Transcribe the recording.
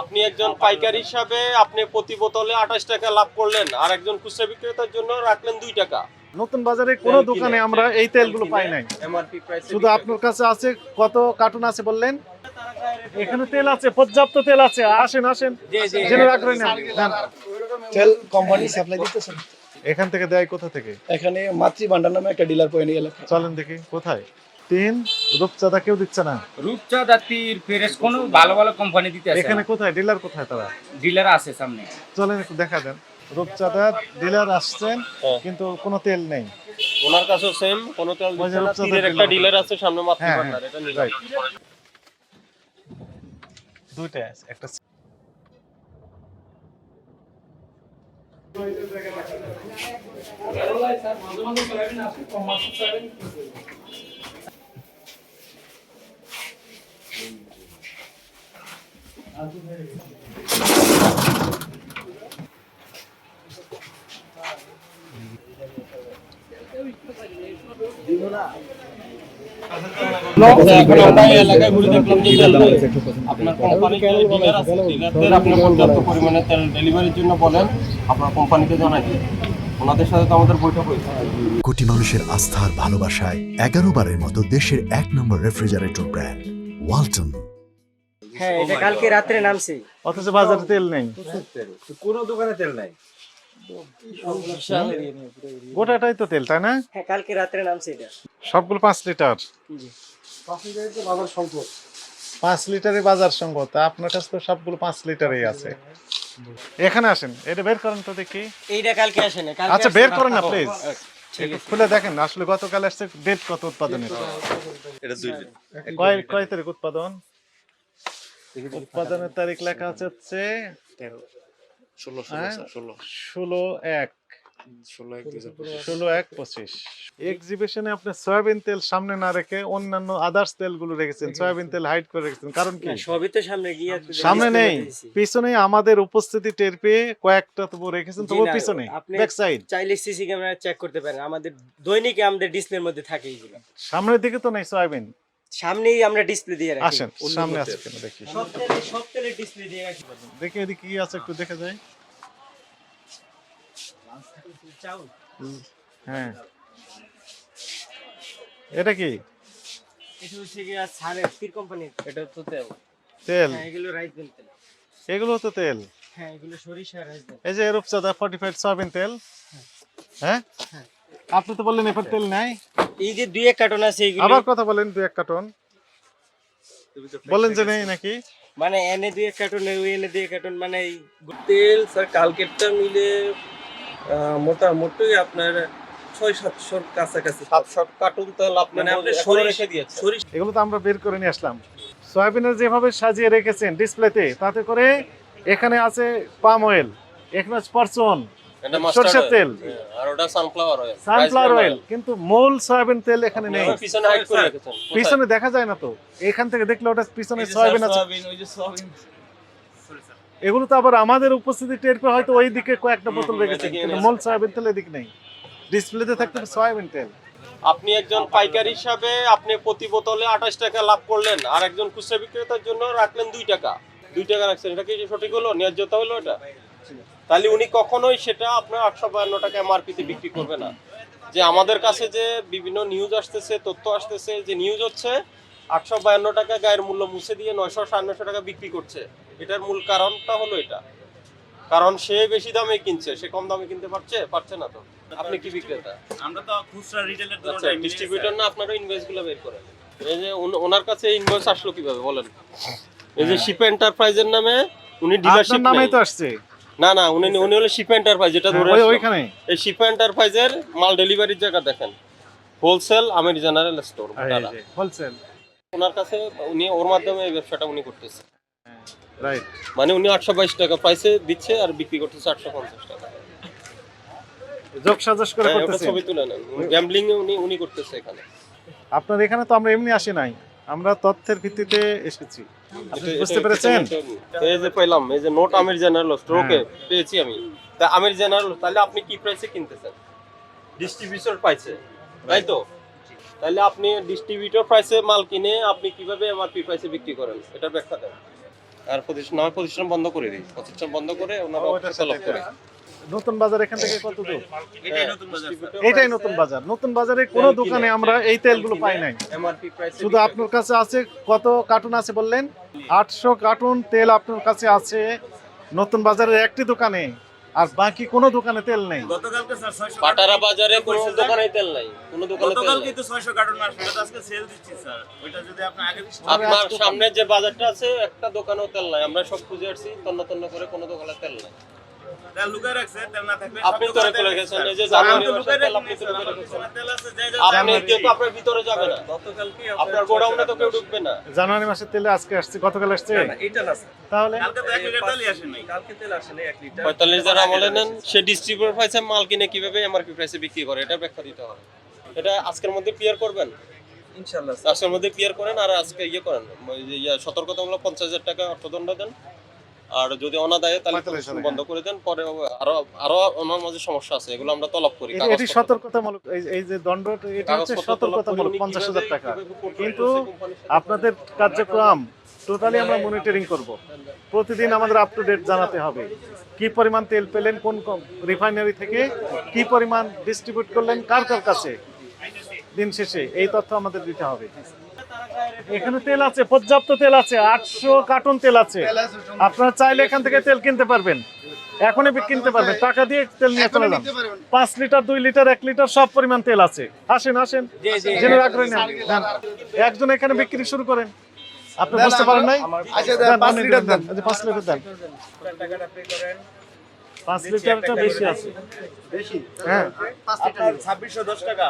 আপনি একজন পাইকারি হিসাবে আপনি প্রতি বোতলে আঠাশ টাকা লাভ করলেন আর একজন খুচরা বিক্রেতার জন্য রাখলেন দুই টাকা। নতুন বাজারে কোনো দোকানে আমরা এই তেলগুলো পাই নাই। শুধু আপনার কাছে আছে কত কার্টুন আছে বললেন? এখানে তেল আছে পর্যাপ্ত তেল আছে। আসেন আসেন। জেনে রাখবেন তেল কোম্পানি সাপ্লাই দিতেছেন? এখান থেকে দেয় কোথা থেকে? এখানে মাতৃ ভান্ডার নামে একটা ডিলার পয়েন্ট এলাকা। চলেন দেখি কোথায়? তিন রূপচাঁদা কেউ দিচ্ছে না। রূপচাঁদ তীর ফেরেস কোন ভালো ভালো কোম্পানি দিতে আছে এখানে কোথায়? ডিলার কোথায় তারা? ডিলার আছে সামনে। চলেন একটু দেখা দেন। রূপচাঁদা ডিলার আসছেন হ্যাঁ। কিন্তু কোনো তেল নেই। ওনার কাছেও সেম কোন তেল দিচ্ছে না। তীরের একটা ডিলার। আছে সামনে মাতৃ হ্যাঁ ভান্ডার এটা নিলাম। দুইটা আছে একটা এখন আমরা এই এলাকায় ঘুরে দেখলাম যে তেল নেই। ডেলিভারির জন্য বলেন, আপনার কোম্পানিতে জানাই ওনাদের সাথে তো আমাদের কোটি মানুষের আস্থার ভালোবাসায় এগারো বারের মতো দেশের এক নম্বর রেফ্রিজারেটর ব্র্যান্ড ওয়ালটন হ্যাঁ এটা কালকে রাত্রে নামছে। অথচ বাজারে তেল নেই। কোনো দোকানে তেল নাই। গোটাটাই তো তেল তাই না? হ্যাঁ কালকে রাত্রে নামছে এটা। সবগুলো পাঁচ লিটার। জি। পাঁচ লিটারই বাজার আপনার কাছে তো সবগুলো পাঁচ লিটারই আছে। এখানে আসেন এটা বের করেন তো দেখি। এইটা কালকে আসে না কালকে আচ্ছা বের করেন না প্লিজ খুলে দেখেন আসলে গতকাল আসছে ডেট কত উৎপাদনের। কয় কয় তারিখ উৎপাদন? উৎপাদনের তারিখ লেখা আছে হচ্ছে হ্যাঁ? ষোলো। এক। ষোলো এক পঁচিশ। এক্সিবিশনে আপনি সয়াবিন তেল সামনে না রেখে অন্যান্য আদার্স তেলগুলো রেখেছেন সয়াবিন তেল হাইড করে রেখেছেন। কারণ কি? সবই তো সামনে গিয়ে সামনে নেই। পিছনে আমাদের উপস্থিতি টের পেয়ে কয়েকটা তবু রেখেছেন তবু পিছনে ব্যাক সাইড চাইলে সিসি ক্যামেরা চেক করতে পারেন। আমাদের দৈনিক আমাদের ডিসপ্লের মধ্যে থাকে এইগুলো সামনের দিকে তো নেই সয়াবিন। সামনেই আমরা ডিসপ্লে দিয়ে রাখি। আসেন সামনে আছে কেন দেখি। সব তেলে সব তেলে ডিসপ্লে দিয়ে রাখি। দেখি এদিকে কি আছে একটু দেখে যায়। হ্যাঁ। এটা কি? এটা হচ্ছে গিয়ে সারের তীর কোম্পানির এটা তো তেল। তেল? হ্যাঁ এগুলো রাইস তেল। এগুলো তো তেল? হ্যাঁ এগুলো সরিষা রাইস তেল এই যে রূপচাঁদা ফর্টিফাইড সয়াবিন তেল? হ্যাঁ? হ্যাঁ। আপনি তো বললেন এবার তেল নাই। এই যে দুই এক কার্টন আছে এগুলো। আবার কথা বলেন দুই এক কার্টন। বলেন যে নেই নাকি? মানে এনে দুই এক কার্টন ওই এনে দুই এক কার্টন মানে এই তেল স্যার কালকেরটা মিলে মোটামুটি আপনার ছয় সাতশোর কাছাকাছি। সাতশো কার্টুন তেল আপনি মানে আপনি রেখে দিয়েছেন সরিষ- এগুলো তো আমরা বের করে নিয়ে আসলাম। সয়াবিনের যেভাবে সাজিয়ে রেখেছেন ডিসপ্লেতে তাতে করে এখানে আছে পাম অয়েল এখানে আছে পারচন এটা সরষের তেল। হ্যাঁ, আর ওটা সানফ্লাওয়ার অয়েল সানফ্লাওয়ার অয়েল কিন্তু মূল সয়াবিন তেল এখানে নেই। পিছনে হাইড করে রেখেছেন। পিছনে দেখা যায় না তো। এখান থেকে দেখলে ওটা পিছনে সয়াবিন আছে। ওই যে সয়াবিন। এগুলো তো আবার আমাদের উপস্থিতি টের পেয়ে হয়তো ওই দিকে কয়েকটা বোতল রেখেছে। কিন্তু মূল সয়াবিন তেল এদিক নেই। ডিসপ্লেতে থাকতে সয়াবিন তেল। আপনি একজন পাইকারি হিসাবে আপনি প্রতি বোতলে আঠাশ টাকা লাভ করলেন আর একজন খুচরা বিক্রেতার জন্য রাখলেন দুই টাকা। দুই টাকা রাখছেন এটা কি সঠিক হলো? ন্যায্যতা হলো এটা? তাহলে উনি কখনোই সেটা আপনার আটশো বায়ান্ন টাকা এমআরপিতে বিক্রি করবে না। যে আমাদের কাছে যে বিভিন্ন নিউজ আসতেছে তথ্য আসতেছে যে নিউজ হচ্ছে আটশো বায়ান্ন টাকা গায়ের মূল্য মুছে দিয়ে নয়শো সাড়ে নয়শো টাকা বিক্রি করছে। এটার মূল কারণটা হলো এটা। কারণ সে বেশি দামে কিনছে সে কম দামে কিনতে পারছে পারছে না তো। আপনি কি বিক্রেতা? আমরা তো খুচরা রিটেলের আচ্ছা ডিস্ট্রিবিউটর না আপনারা ইনভয়েসগুলো বের করেন। এই যে ওনার কাছে ইনভয়েস আসলো কীভাবে বলেন। এই যে শিপ এন্টারপ্রাইজের নামে উনি ডিলারশিপ নামেই তো আসছে। না না উনি উনি হলো শিপ এন্টারপ্রাইজ যেটা ধরে হ্যাঁ, আসলাম। ওইখানে। এই শিপ এন্টারপ্রাইজের মাল ডেলিভারির জায়গা দেখেন। Wholesale Amir general store wholesale owner কাছে উনি ওর মাধ্যমে এই ব্যবসাটা উনি করতেছে। রাইট মানে উনি আটশো বাইশ টাকা প্রাইসে দিচ্ছে আর বিক্রি করতেছে আটশো পঞ্চাশ টাকা। যোগ সাজস করে হ্যাঁ, ওটা করতেছেন? ছবি তুলে নেন। গ্যাম্বলিং উনি উনি করতেছে এখানে। আপনার এখানে তো আমরা এমনি আসি নাই। আমরা তথ্যের ভিত্তিতে এসেছি। বুঝতে এটা- পেরেছেন? এই যে পেলাম এই যে note Amir general store okay হ্যাঁ। পেয়েছি আমি। তা আমির জেনারেল তাহলে আপনি কি প্রাইসে কিনতেছেন? ডিস্ট্রিবিউটর প্রাইসে তাই তো? তাহলে আপনি ডিস্ট্রিবিউটর প্রাইসে মাল কিনে আপনি কীভাবে এমআরপি প্রাইসে বিক্রি করেন? এটার ব্যাখ্যা দেন। আর প্রতিষ্ঠান নয় প্রতিষ্ঠান বন্ধ করে দিই। প্রতিষ্ঠান বন্ধ করে ওনারা ও, অফিসে লক করে। নতুন বাজার এখান থেকে কত দূর? এটাই নতুন বাজার নতুন বাজারে। কোনো দোকানে আমরা এই তেলগুলো পাই নাই। শুধু আপনার কাছে আছে কত কার্টুন আছে বললেন? আটশো কার্টুন তেল আপনার কাছে আছে। নতুন বাজারের একটি দোকানে আর বাকি কোনো দোকানে তেল নেই। গতকালকে স্যার ছয়শো পাটারা বাজারে কোনো দোকানে তেল নাই। কোনো দোকানে তেল গতকালকে নাই। তো কার্টন মাস ওটা আজকে সেল দিচ্ছি স্যার ওইটা যদি আপনি আগে আপনার সামনে যে বাজারটা আছে একটা দোকানেও তেল নাই। আমরা সব খুঁজে আসছি তন্ন তন্ন করে কোনো দোকানে তেল নাই। আপনি তো দোকানে রেখে তেল রেখেছেন এই যে জানুয়ারি মাসের তেল রাখিনি, আপনি তো স্যার। রেখে আমার রেখেছেন। তেল আছে, যাই যাই আপনি জানুয়ারি- কিন্তু আপনার ভিতরে যাবে না। আপনার গোডাউনে তো কেউ ঢুকবে না। জানুয়ারি মাসের তেলে আজকে আসছে গতকাল আসছে? এটা না তাহলে? কালকে তেল আসে নাই এক লিটার। পঁয়তাল্লিশ হাজার আমলে নেন সে ডিস্ট্রিবিউটর প্রাইসে মাল কিনে কীভাবে এমআরপি প্রাইসে বিক্রি করে এটা ব্যাখ্যা দিতে হবে। এটা আজকের মধ্যে ক্লিয়ার করবেন? ইনশাল্লাহ স্যার। আজকের মধ্যে ক্লিয়ার করেন আর আজকে ইয়ে করেন ওই ইয়ে সতর্কতামূলক পঞ্চাশ হাজার টাকা অর্থদণ্ড দেন। আর যদি অনাদায়ে তাহলে বন্ধ করে দেন পরে আরও আরও ওনার মাঝে সমস্যা আছে এগুলো আমরা তলব করি এটি- সতর্কতামূলক এই- এই যে দণ্ড এটি হচ্ছে সতর্কতামূলক পঞ্চাশ হাজার টাকা। কিন্তু? আপনাদের কার্যক্রম টোটালি আমরা মনিটরিং করব। প্রতিদিন আমাদের আপ টু ডেট জানাতে হবে। কি পরিমাণ তেল পেলেন কোন রিফাইনারি থেকে কি পরিমাণ ডিস্ট্রিবিউট করলেন কার কার কাছে? দিন শেষে এই তথ্য আমাদের দিতে হবে। এখানে তেল আছে পর্যাপ্ত তেল আছে আটশো কার্টন তেল আছে। আপনারা চাইলে এখান থেকে তেল কিনতে পারবেন। এখনই কিনতে পারবেন। টাকা দিয়ে তেল নিয়ে চলে যান। পাঁচ লিটার দুই লিটার এক লিটার সব পরিমাণ তেল আছে। আসেন আসেন। জেনে আগ্রহী নেন নেন। একজন এখানে বিক্রি শুরু করেন। আপনি বুঝতে পারেন নাই? আচ্ছা পাঁচ লিটার দেন পাঁচ লিটার দেন। টাকাটা pay করেন। পাঁচ লিটারটা বেশি আছে। বেশি? হ্যাঁ। ছাব্বিশশো দশ টাকা।